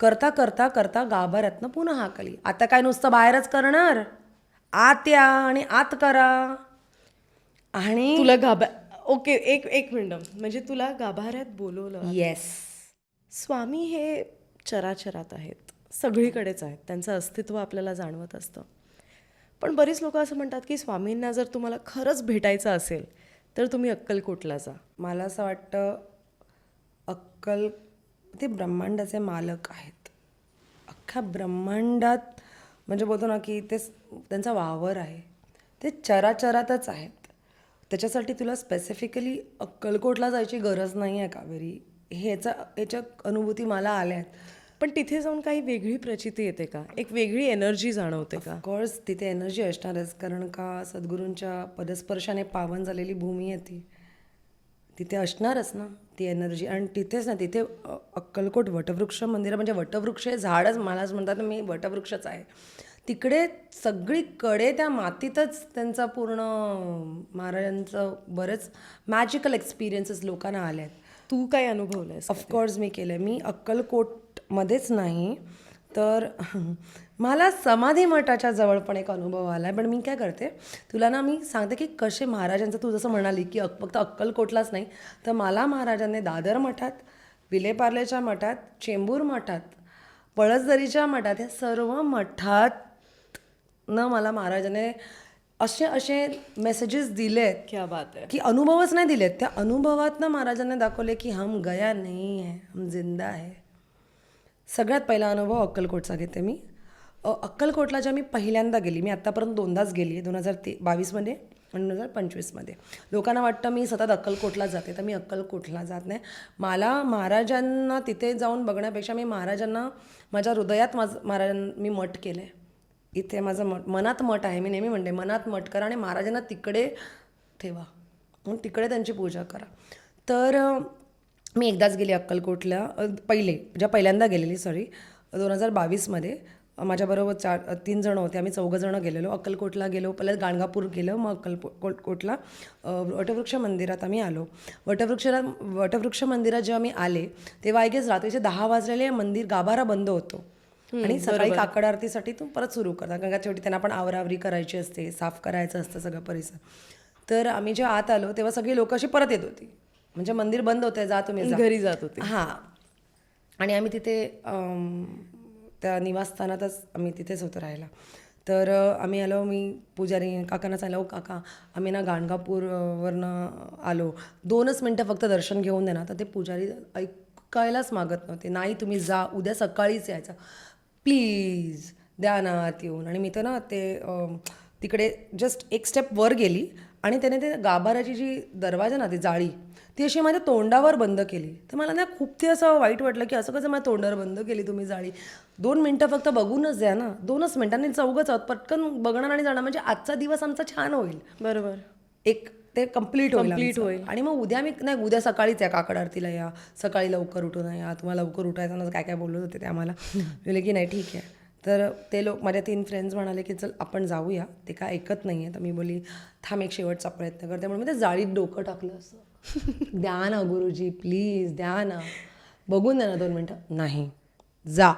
करता करता करता गाभाऱ्यातनं पुन्हा हाकली आता काय नुसतं बाहेरच करणार? आत या आणि आत करा. आणि तुला गाभा ओके एक एक मिनिट. म्हणजे तुला गाभाऱ्यात बोलवलं. येस स्वामी हे चराचरात आहेत. सगळीकडेच आहेत. त्यांचं अस्तित्व आपल्याला जाणवत असतं. पण बरीच लोक असं म्हणतात की स्वामींना जर तुम्हाला खरंच भेटायचं असेल तर तुम्ही अक्कलकोटला जा. मला असं वाटतं अक्कल ते ब्रह्मांडाचे मालक आहेत. अख्ख्या ब्रह्मांडात म्हणजे बोलतो ना की ते त्यांचा वावर आहे. ते चराचरातच आहेत. त्याच्यासाठी तुला स्पेसिफिकली अक्कलकोटला जायची गरज नाही आहे कावेरी. ह्याचा ह्याच्या अनुभूती मला आल्या आहेत. पण तिथे जाऊन काही वेगळी प्रचिती येते का? एक वेगळी एनर्जी जाणवते का? ऑफकोर्स तिथे एनर्जी असणारच. कारण का सद्गुरूंच्या पदस्पर्शाने पावन झालेली भूमी आहे ती. तिथे असणारच ना? ती एनर्जी आणि तिथेच ना तिथे अक्कलकोट वटवृक्ष मंदिर म्हणजे वटवृक्ष हे झाडच मलाच म्हणतात मी वटवृक्षच आहे. तिकडे सगळीकडे त्या मातीतच त्यांचा पूर्ण महाराजांचं बरेच मॅजिकल एक्सपिरियन्सेस लोकांना आले आहेत. तू काय अनुभवलंयस ऑफकोर्स मी केलं मी अक्कलकोटमध्येच नाही तर मला समाधी मठाच्या जवळ पण एक अनुभव आला आहे पण मी काय करते तुला ना मी सांगते की कसे महाराजांचं तू जसं म्हणाली की अक फक्त अक्कलकोटलाच नाही तर मला महाराजांनी दादर मठात विलेपार्लेच्या मठात चेंबूर मठात पळसदरीच्या मठात या सर्व मठात न मला महाराजाने असे असे मेसेजेस दिलेत क्या बात आहे की अनुभवच नाही दिलेत. त्या अनुभवातनं महाराजांनी दाखवले की हम गया नाही आहे हम जिंदा आहे सगळ्यात पहिला अनुभव अक्कलकोटचा घेते मी. अक्कलकोटला ज्या मी पहिल्यांदा गेली मी आत्तापर्यंत दोनदाच गेली आहे दोन हजार ते बावीसमध्ये आणि दोन हजार पंचवीसमध्ये. लोकांना वाटतं मी सतत अक्कलकोटला जाते तर मी अक्कलकोटला जात नाही. मला महाराजांना तिथे जाऊन बघण्यापेक्षा मी महाराजांना माझ्या हृदयात माझ महाराजां मी मठ केलं आहे इथे माझं मठ मनात मठ आहे मी नेहमी म्हणते मनात मठ करा आणि महाराजांना तिकडे ठेवा. मग तिकडे त्यांची पूजा करा. तर मी एकदाच गेली अक्कलकोटला पहिले ज्या पहिल्यांदा गेलेली सॉरी दोन हजार बावीसमध्ये. माझ्याबरोबर चार तीन जण होते. आम्ही चौघं जणं गेलेलो. अक्कलकोटला गेलो पहिल्या गाणगापूर गेलो. मग अक्कलको कोट कोटला अ, वटवृक्ष मंदिरात आम्ही आलो. वटवृक्षला वटवृक्ष मंदिरात जेव्हा मी आले तेव्हा आय गेस रात्रीचे दहा वाजलेले मंदिर गाभारा बंद होतो. आणि सकाळी काकड आरतीसाठी तू परत सुरू करता कारण का शेवटी त्यांना पण आवरावरी करायची असते साफ करायचं असतं सगळं परिसर. तर आम्ही जेव्हा आत आलो तेव्हा सगळी लोक अशी परत येत होती. म्हणजे मंदिर बंद होते जा तुम्ही घरी जात होते. हां. आणि आम्ही तिथे त्या निवासस्थानातच आम्ही तिथेच होतो राहायला. तर आम्ही आलो मी पुजारी काकांना सांगितलं काका आम्ही ना गाणगापूरवरनं आलो. दोनच मिनटं फक्त दर्शन घेऊन दे ना. तर ते पुजारी ऐकायलाच मागत नव्हते. नाही तुम्ही जा उद्या सकाळीच यायचं. प्लीज द्या ना आत येऊन. आणि मी तर ना ते तिकडे जस्ट एक स्टेप वर गेली. आणि त्याने ते गाभाऱ्याची जी दरवाजा ना ती जाळी ती अशी माझ्या तोंडावर बंद केली. तर मला ना खूप ते असं वाईट वाटलं की असं कसं माझ्या तोंडावर बंद केली तुम्ही जाळी. दोन मिनटं फक्त बघूनच द्या ना. दोनच मिनटांनी चौघच आहोत. पटकन बघणार आणि जाणार म्हणजे आजचा दिवस आमचा छान होईल. बरोबर. एक ते कंप्लीट होईल आमचं. होईल. आणि मग उद्या मी नाही उद्या सकाळीच या काकड आरतीला या. सकाळी लवकर उठून या. तुम्हाला लवकर उठायचं ना काय काय बोलत होते ते आम्हाला. बोलले की नाही ठीक आहे. तर ते लोक माझ्या तीन फ्रेंड्स म्हणाले की चल आपण जाऊया. ते काय ऐकत नाही आहे तर मी बोली थांब एक शेवटचा प्रयत्न करते. म्हणून मी ते जाळीत डोकं टाकलं असं. द्या ना गुरुजी प्लीज द्या ना. बघून द्या ना दोन मिनटं. नाही जा.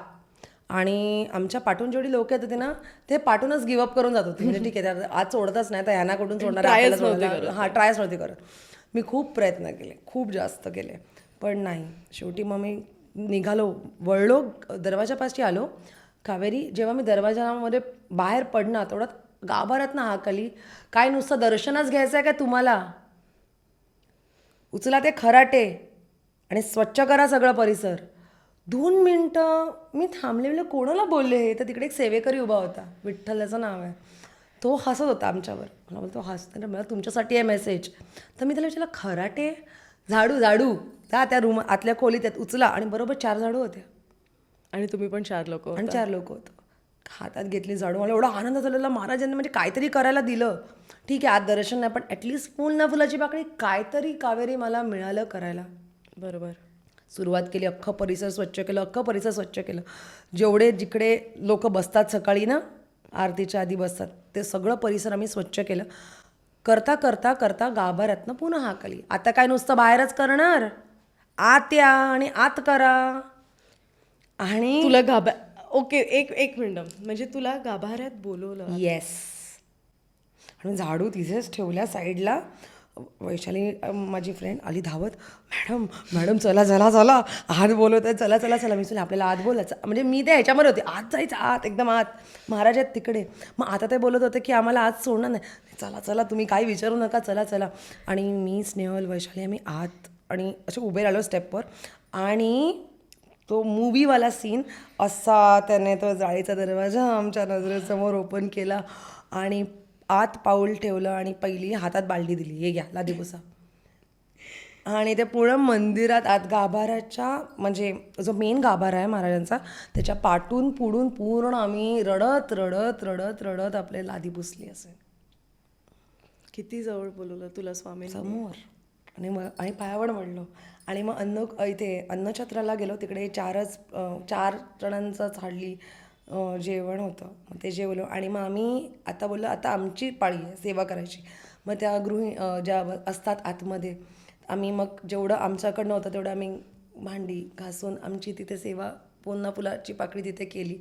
आणि आमच्या पाठून जेवढी लोक येत होते ना ते पाठूनच गिवअप करून जात होते. म्हणजे ठीक आहे त्या- आज सोडतच नाही तर यांना कुठून सोडणार. हां ट्रायच नव्हती करत. मी खूप प्रयत्न केले खूप जास्त केले. पण नाही शेवटी मग मी निघालो वळलो दरवाजापाशी आलो. कावेरी जेव्हा मी दरवाजामध्ये बाहेर पडणार तेवढ्यात गाभारात ना हाकली काय नुसतं दर्शनच घ्यायचं आहे का तुम्हाला? उचला ते खराटे आणि स्वच्छ करा सगळं परिसर. दोन मिनटं मी थांबलेलं कोणाला बोलले हे? तर तिकडे एक सेवेकरी उभा होता विठ्ठलाचं नाव आहे. तो हसत होता आमच्यावर. मला बोलतो हसत मला तुमच्यासाठी आहे मेसेज तर मी त्याला विचारलं खराटे? झाडू झाडू त्या त्या रूम आतल्या खोलीत आहेत उचला. आणि बरोबर चार झाडू होते आणि तुम्ही पण चार लोक आणि चार लोक होतं. हातात घेतली झाडू. मला एवढा आनंद झालेला. महाराजांनी म्हणजे काहीतरी करायला दिलं. ठीक आहे आज दर्शन नाही पण ॲटलिस्ट फुल ना फुलाची पाकळी काहीतरी कावेरी मला मिळालं करायला. बरोबर. सुरुवात केली अख्खं परिसर स्वच्छ केलं अख्खं परिसर स्वच्छ केलं. जेवढे जिकडे लोक बसतात सकाळी ना आरतीच्या आधी बसतात ते सगळं परिसर आम्ही स्वच्छ केलं. करता करता करता गाभाऱ्यातनं पुन्हा हाकली आता काय नुसतं बाहेरच करणार? आत या आणि आत करा. आणि तुला गाभा ओके एक एक मिनिट. म्हणजे तुला गाभाऱ्यात बोलवलं. येस आणि झाडू तिथेच ठेवल्या साईडला. वैशाली माझी फ्रेंड आली धावत. मॅडम मॅडम चला चला चला. आत बोलवत आहे चला चला चला. मी चला आपल्याला आत बोलायचं. म्हणजे मी ते ह्याच्यामध्ये होते. आत जायचं आत एकदम आत. महाराज आहेत तिकडे. मग आता ते बोलत होते की आम्हाला आत सोडणार नाही. चला चला तुम्ही काही विचारू नका. चला चला. आणि मी स्नेहल वैशाली आम्ही आत आणि असे उभे राहिलो स्टेपवर आणि तो मूवीवाला सीन असा त्याने तो जाळीचा दरवाजा आमच्या नजरेसमोर ओपन केला आणि आत पाऊल ठेवलं आणि पहिली हातात बालडी दिली. हे घ्या लादी पुसा. आणि ते पूर्ण मंदिरात आत गाभाऱ्याच्या म्हणजे जो मेन गाभारा आहे महाराजांचा त्याच्या पाठून पुढून पूर्ण आम्ही रडत रडत रडत रडत आपले लादी पुसली असेल. किती जवळ बोलवलं तुला स्वामी समोर. आणि मग आणि पायावर पडलो आणि मग अन्न इथे अन्नछत्राला गेलो. तिकडे चारच चार जणांचंच हाडली जेवण होतं. मग ते जेवलो. आणि मग आम्ही आता बोललो आता आमची पाळी आहे सेवा करायची. मग त्या गृहिणी ज्या असतात आतमध्ये आम्ही मग जेवढं आमच्याकडनं होतं तेवढं आम्ही भांडी घासून आमची तिथे सेवा पुन्हा फुलाची पाकळी तिथे केली.